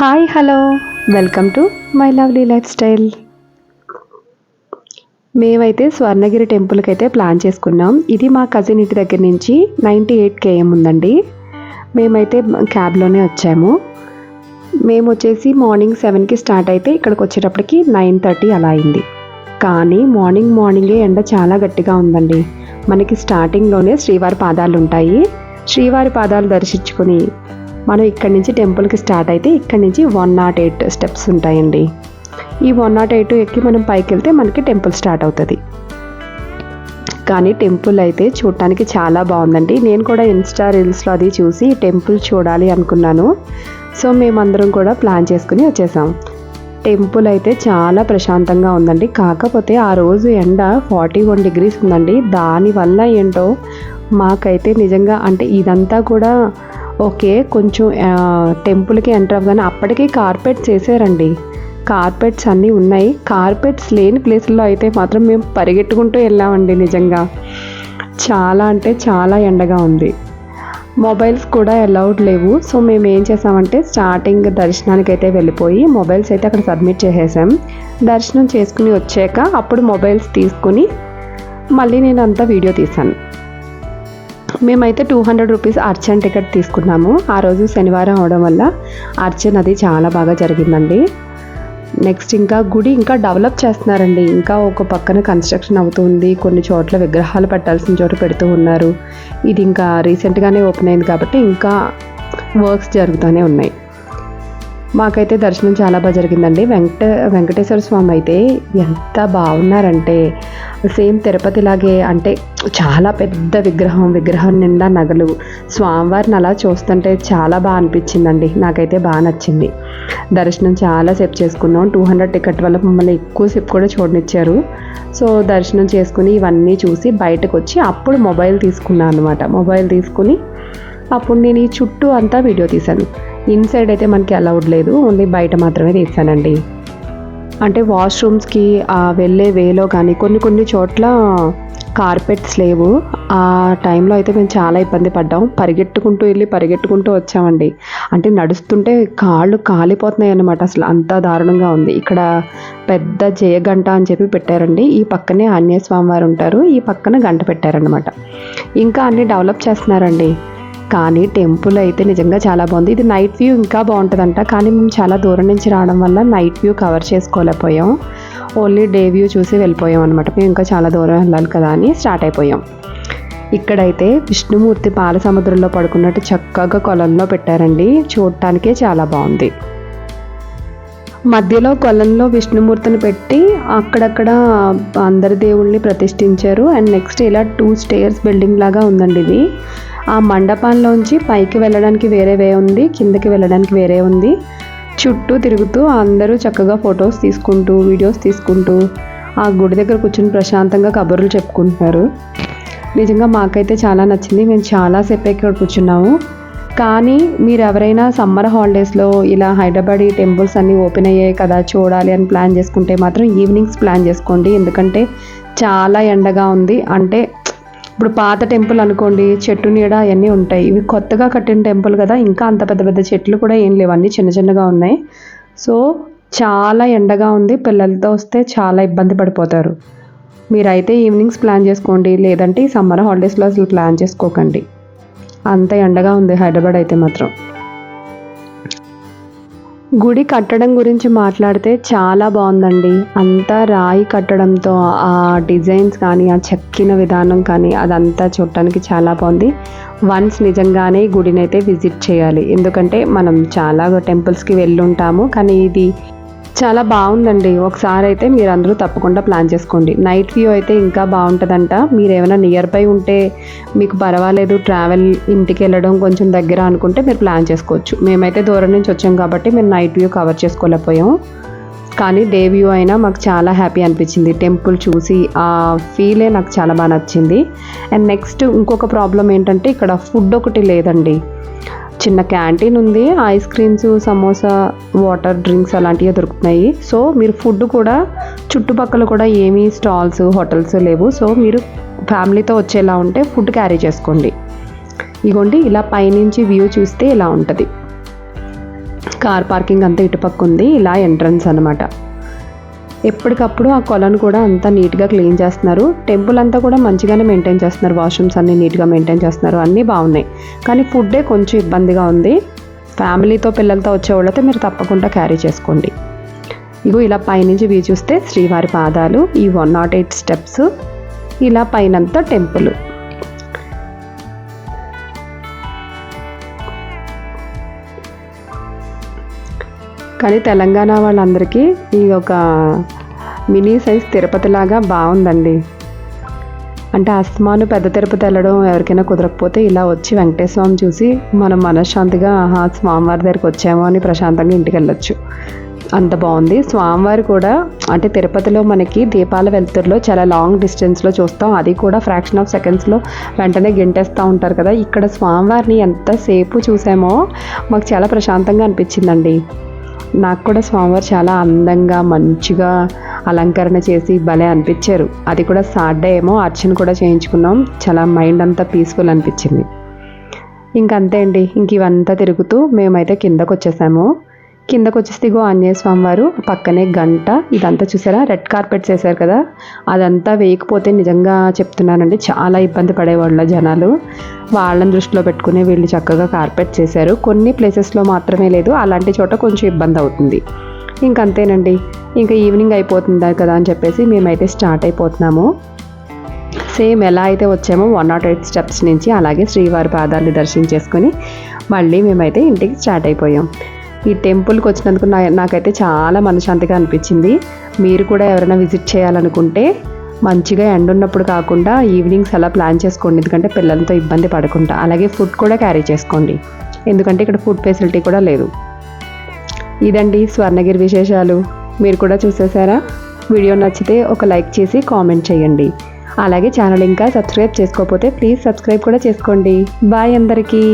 Hi hello welcome to my lovely lifestyle మేమైతే స్వర్ణగిరి టెంపుల్కి అయితే ప్లాన్ చేసుకున్నాం. ఇది మా కజిన్ ఇంటి దగ్గర నుంచి నైంటీ ఎయిట్ కేఎం ఉందండి. మేమైతే క్యాబ్లోనే వచ్చాము. మేము వచ్చేసి మార్నింగ్ సెవెన్కి స్టార్ట్ అయితే ఇక్కడికి వచ్చేటప్పటికి నైన్ థర్టీ అలా అయింది. కానీ మార్నింగ్ మార్నింగే ఎండ చాలా గట్టిగా ఉందండి. మనకి స్టార్టింగ్లోనే శ్రీవారి పాదాలు ఉంటాయి. శ్రీవారి పాదాలు దర్శించుకుని మనం ఇక్కడి నుంచి టెంపుల్కి స్టార్ట్ అయితే ఇక్కడి నుంచి వన్ నాట్ ఎయిట్ స్టెప్స్ ఉంటాయండి. ఈ వన్ నాట్ ఎయిట్ ఎక్కి మనం పైకి వెళ్తే మనకి టెంపుల్ స్టార్ట్ అవుతుంది. కానీ టెంపుల్ అయితే చూడటానికి చాలా బాగుందండి. నేను కూడా ఇన్స్టా రీల్స్లో అది చూసి టెంపుల్ చూడాలి అనుకున్నాను. సో మేమందరం కూడా ప్లాన్ చేసుకుని వచ్చేసాం. టెంపుల్ అయితే చాలా ప్రశాంతంగా ఉందండి. కాకపోతే ఆ రోజు ఎండ ఫార్టీ వన్ డిగ్రీస్ ఉందండి. దానివల్ల ఏంటో మాకైతే నిజంగా అంటే ఇదంతా కూడా ఓకే కొంచెం టెంపుల్కి ఎంటర్ అవ్వగానే అప్పటికే కార్పెట్స్ వేసారండి. కార్పెట్స్ అన్నీ ఉన్నాయి. కార్పెట్స్ లేని ప్లేస్లో అయితే మాత్రం మేము పరిగెట్టుకుంటూ వెళ్ళామండి నిజంగా. చాలా అంటే చాలా ఎండగా ఉంది. మొబైల్స్ కూడా అలౌడ్ లేవు. సో మేము ఏం చేసామంటే స్టార్టింగ్ దర్శనానికి అయితే వెళ్ళిపోయి మొబైల్స్ అయితే అక్కడ సబ్మిట్ చేసేసాం. దర్శనం చేసుకుని వచ్చాక అప్పుడు మొబైల్స్ తీసుకుని మళ్ళీ నేను అంతా వీడియో తీశాను. మేమైతే టూ హండ్రెడ్ రూపీస్ అర్చన్ టికెట్ తీసుకున్నాము. ఆ రోజు శనివారం అవడం వల్ల అర్చన్ అది చాలా బాగా జరిగిందండి. నెక్స్ట్ ఇంకా గుడి ఇంకా డెవలప్ చేస్తున్నారండి. ఇంకా ఒక పక్కన కన్స్ట్రక్షన్ అవుతుంది కొన్ని చోట్ల విగ్రహాలు పెట్టాల్సిన చోట పెడుతూ ఉన్నారు. ఇది ఇంకా రీసెంట్గానే ఓపెన్ అయింది కాబట్టి ఇంకా వర్క్స్ జరుగుతూనే ఉన్నాయి. మాకైతే దర్శనం చాలా బాగా జరిగిందండి. వెంకట వెంకటేశ్వర స్వామి అయితే ఎంత బాగున్నారంటే సేమ్ తిరుపతిలాగే అంటే చాలా పెద్ద విగ్రహం విగ్రహం నిండా నగలు. స్వామివారిని అలా చూస్తుంటే చాలా బాగా అనిపించిందండి. నాకైతే బాగా నచ్చింది. దర్శనం చాలా సేపు చేసుకున్నాం. టూ హండ్రెడ్ టికెట్ వల్ల మమ్మల్ని ఎక్కువసేపు కూడా చూడనిచ్చారు. సో దర్శనం చేసుకుని ఇవన్నీ చూసి బయటకు వచ్చి అప్పుడు మొబైల్ తీసుకున్నాను అనమాట మొబైల్ తీసుకుని అప్పుడు నేను ఈ చుట్టూ అంతా వీడియో తీశాను. ఇన్సైడ్ అయితే మనకి అలౌడ్ లేదు. ఓన్లీ బయట మాత్రమే తీసానండి అంటే వాష్రూమ్స్కి వెళ్ళే వేలో కానీ కొన్ని కొన్ని చోట్ల కార్పెట్స్ లేవు. ఆ టైంలో అయితే మేము చాలా ఇబ్బంది పడ్డాం. పరిగెట్టుకుంటూ వెళ్ళి పరిగెట్టుకుంటూ వచ్చామండి. అంటే నడుస్తుంటే కాళ్ళు కాలిపోతున్నాయి అన్నమాట. అసలు అంత దారుణంగా ఉంది. ఇక్కడ పెద్ద జయగంట అని చెప్పి పెట్టారండి. ఈ పక్కనే ఆంజనేయ స్వామి వారు ఉంటారు. ఈ పక్కన గంట పెట్టారనమాట ఇంకా అన్ని డెవలప్ చేస్తున్నారండి. కానీ టెంపుల్ అయితే నిజంగా చాలా బాగుంది. ఇది నైట్ వ్యూ ఇంకా బాగుంటుందంట. కానీ మేము చాలా దూరం నుంచి రావడం వల్ల నైట్ వ్యూ కవర్ చేసుకోలేకపోయాం. ఓన్లీ డే వ్యూ చూసి వెళ్ళిపోయాం అనమాట మేము ఇంకా చాలా దూరం వెళ్ళాలి కదా అని స్టార్ట్ అయిపోయాం. ఇక్కడైతే విష్ణుమూర్తి పాల సముద్రంలో పడుకున్నట్టు చక్కగా కొలంలో పెట్టారండి. చూడటానికే చాలా బాగుంది. మధ్యలో కొలంలో విష్ణుమూర్తిని పెట్టి అక్కడక్కడ అందరి దేవుళ్ళని ప్రతిష్ఠించారు. అండ్ నెక్స్ట్ ఇలా టూ స్టేర్స్ బిల్డింగ్ లాగా ఉందండి ఇది. ఆ మండపంలోంచి పైకి వెళ్ళడానికి వేరే వే ఉంది కిందకి వెళ్ళడానికి వేరే ఉంది. చుట్టూ తిరుగుతూ అందరూ చక్కగా ఫొటోస్ తీసుకుంటూ వీడియోస్ తీసుకుంటూ ఆ గుడి దగ్గర కూర్చుని ప్రశాంతంగా కబుర్లు చెప్పుకుంటున్నారు. నిజంగా మాకైతే చాలా నచ్చింది. మేము చాలాసేపు ఇక్కడ కూర్చున్నాము. కానీ మీరు ఎవరైనా సమ్మర్ హాలిడేస్లో ఇలా హైదరాబాద్ టెంపుల్స్ అన్నీ ఓపెన్ అయ్యాయి కదా చూడాలి అని ప్లాన్ చేసుకుంటే మాత్రం ఈవినింగ్స్ ప్లాన్ చేసుకోండి. ఎందుకంటే చాలా ఎండగా ఉంది. అంటే ఇప్పుడు పాత టెంపుల్ అనుకోండి చెట్టు నీడ అవన్నీ ఉంటాయి. ఇవి కొత్తగా కట్టిన టెంపుల్ కదా ఇంకా అంత పెద్ద పెద్ద చెట్లు కూడా ఏం లేవు. అన్నీ చిన్న చిన్నగా ఉన్నాయి. సో చాలా ఎండగా ఉంది. పిల్లలతో వస్తే చాలా ఇబ్బంది పడిపోతారు. మీరైతే ఈవినింగ్స్ ప్లాన్ చేసుకోండి. లేదంటే ఈ సమ్మర్ హాలిడేస్లో అసలు ప్లాన్ చేసుకోకండి. అంత ఎండగా ఉంది హైదరాబాద్ అయితే మాత్రం. గుడి కట్టడం గురించి మాట్లాడితే చాలా బాగుందండి. అంతా రాయి కట్టడంతో ఆ డిజైన్స్ కానీ ఆ చెక్కిన విధానం కానీ అదంతా చూడటానికి చాలా బాగుంది. వన్స్ నిజంగానే గుడిని అయితే విజిట్ చేయాలి. ఎందుకంటే మనం చాలా టెంపుల్స్కి వెళ్ళుంటాము. కానీ ఇది చాలా బాగుందండి. ఒకసారి అయితే మీరు అందరూ తప్పకుండా ప్లాన్ చేసుకోండి. నైట్ వ్యూ అయితే ఇంకా బాగుంటుందంట. మీరు ఏమైనా నియర్ బై ఉంటే మీకు పర్వాలేదు. ట్రావెల్ ఇంటికి వెళ్ళడం కొంచెం దగ్గర అనుకుంటే మీరు ప్లాన్ చేసుకోవచ్చు. మేమైతే దూరం నుంచి వచ్చాం కాబట్టి మేము నైట్ వ్యూ కవర్ చేసుకోలేకపోయాం కానీ డే వ్యూ అయినా మాకు చాలా హ్యాపీ అనిపించింది. టెంపుల్ చూసి ఆ ఫీలే నాకు చాలా బాగా నచ్చింది. అండ్ నెక్స్ట్ ఇంకొక ప్రాబ్లం ఏంటంటే ఇక్కడ ఫుడ్ ఒకటి లేదండి. చిన్న క్యాంటీన్ ఉంది. Ice creams samosa water drinks అలాంటివి దొరుకుతున్నాయి. సో మీరు ఫుడ్ కూడా చుట్టుపక్కల కూడా ఏమీ స్టాల్స్ హోటల్స్ లేవు. సో మీరు ఫ్యామిలీతో వచ్చేలా ఉంటే ఫుడ్ క్యారీ చేసుకోండి. ఇగోండి ఇలా పైనుంచి వ్యూ చూస్తే ఇలా ఉంటుంది. కార్ పార్కింగ్ అంతా ఇటుపక్క ఉంది. ఇలా ఎంట్రన్స్ అనమాట ఎప్పటికప్పుడు ఆ కొలను కూడా అంతా నీట్గా క్లీన్ చేస్తున్నారు. టెంపుల్ అంతా కూడా మంచిగానే మెయింటైన్ చేస్తున్నారు. వాష్రూమ్స్ అన్నీ నీట్గా మెయింటైన్ చేస్తున్నారు. అన్నీ బాగున్నాయి. కానీ ఫుడ్డే కొంచెం ఇబ్బందిగా ఉంది. ఫ్యామిలీతో పిల్లలతో వచ్చేవాళ్ళైతే మీరు తప్పకుండా క్యారీ చేసుకోండి. ఇగో ఇలా పైనుంచి వ్యూ చూస్తే శ్రీవారి పాదాలు ఈ వన్ నాట్ ఎయిట్ స్టెప్స్ ఇలా పైనంతా టెంపుల్. కానీ తెలంగాణ వాళ్ళందరికీ ఈ ఒక మినీ సైజ్ తిరుపతిలాగా బాగుందండి. అంటే అస్తమాను పెద్ద తిరుపతి వెళ్ళడం ఎవరికైనా కుదరకపోతే ఇలా వచ్చి వెంకటేశ్వర స్వామి చూసి మనం మనశ్శాంతిగా ఆహా స్వామివారి దగ్గరికి వచ్చామో అని ప్రశాంతంగా ఇంటికి వెళ్ళొచ్చు. అంత బాగుంది. స్వామివారి కూడా అంటే తిరుపతిలో మనకి దీపాల వెలుతురులో చాలా లాంగ్ డిస్టెన్స్లో చూస్తాం. అది కూడా ఫ్రాక్షన్ ఆఫ్ సెకండ్స్లో వెంటనే గెంటేస్తూ ఉంటారు కదా. ఇక్కడ స్వామివారిని ఎంతసేపు చూసామో మాకు చాలా ప్రశాంతంగా అనిపించిందండి. నాకు కూడా స్వామివారు చాలా అందంగా మంచిగా అలంకరణ చేసి భలే అనిపించారు. అది కూడా సాటర్డే ఏమో అర్చన కూడా చేయించుకున్నాం. చాలా మైండ్ అంతా పీస్ఫుల్ అనిపించింది. ఇంకంతే అండి. ఇంక ఇవంతా తిరుగుతూ మేమైతే కిందకు వచ్చేసాము కిందకు వచ్చేస్తే ఇగో ఆంజనేయ స్వామి వారు పక్కనే గంట. ఇదంతా చూసారా? రెడ్ కార్పెట్స్ వేశారు కదా. అదంతా వేయకపోతే నిజంగా చెప్తున్నానండి చాలా ఇబ్బంది పడేవాళ్ళ జనాలు. వాళ్ళని దృష్టిలో పెట్టుకునే వీళ్ళు చక్కగా కార్పెట్ చేశారు. కొన్ని ప్లేసెస్లో మాత్రమే లేదు అలాంటి చోట కొంచెం ఇబ్బంది అవుతుంది. ఇంకంతేనండి ఇంకా ఈవినింగ్ అయిపోతుందా కదా అని చెప్పేసి మేమైతే స్టార్ట్ అయిపోతున్నాము. సేమ్ ఎలా అయితే వచ్చామో వన్ నాట్ ఎయిట్ స్టెప్స్ నుంచి అలాగే శ్రీవారి పాదాన్ని దర్శించేసుకొని మళ్ళీ మేమైతే ఇంటికి స్టార్ట్ అయిపోయాం. ఈ టెంపుల్కి వచ్చినందుకు నా నాకైతే చాలా మనశాంతిగా అనిపించింది. మీరు కూడా ఎవరైనా విజిట్ చేయాలనుకుంటే మంచిగా ఎండ ఉన్నప్పుడు కాకుండా ఈవినింగ్స్ అలా ప్లాన్ చేసుకోండి. ఎందుకంటే పిల్లలతో ఇబ్బంది పడకుండా. అలాగే ఫుడ్ కూడా క్యారీ చేసుకోండి. ఎందుకంటే ఇక్కడ ఫుడ్ ఫెసిలిటీ కూడా లేదు. ఇదండి స్వర్ణగిరి విశేషాలు. మీరు కూడా చూసేసారా? వీడియో నచ్చితే ఒక లైక్ చేసి కామెంట్ చేయండి. అలాగే ఛానల్ ఇంకా సబ్స్క్రైబ్ చేసుకోకపోతే ప్లీజ్ సబ్స్క్రైబ్ కూడా చేసుకోండి. బాయ్ అందరికీ.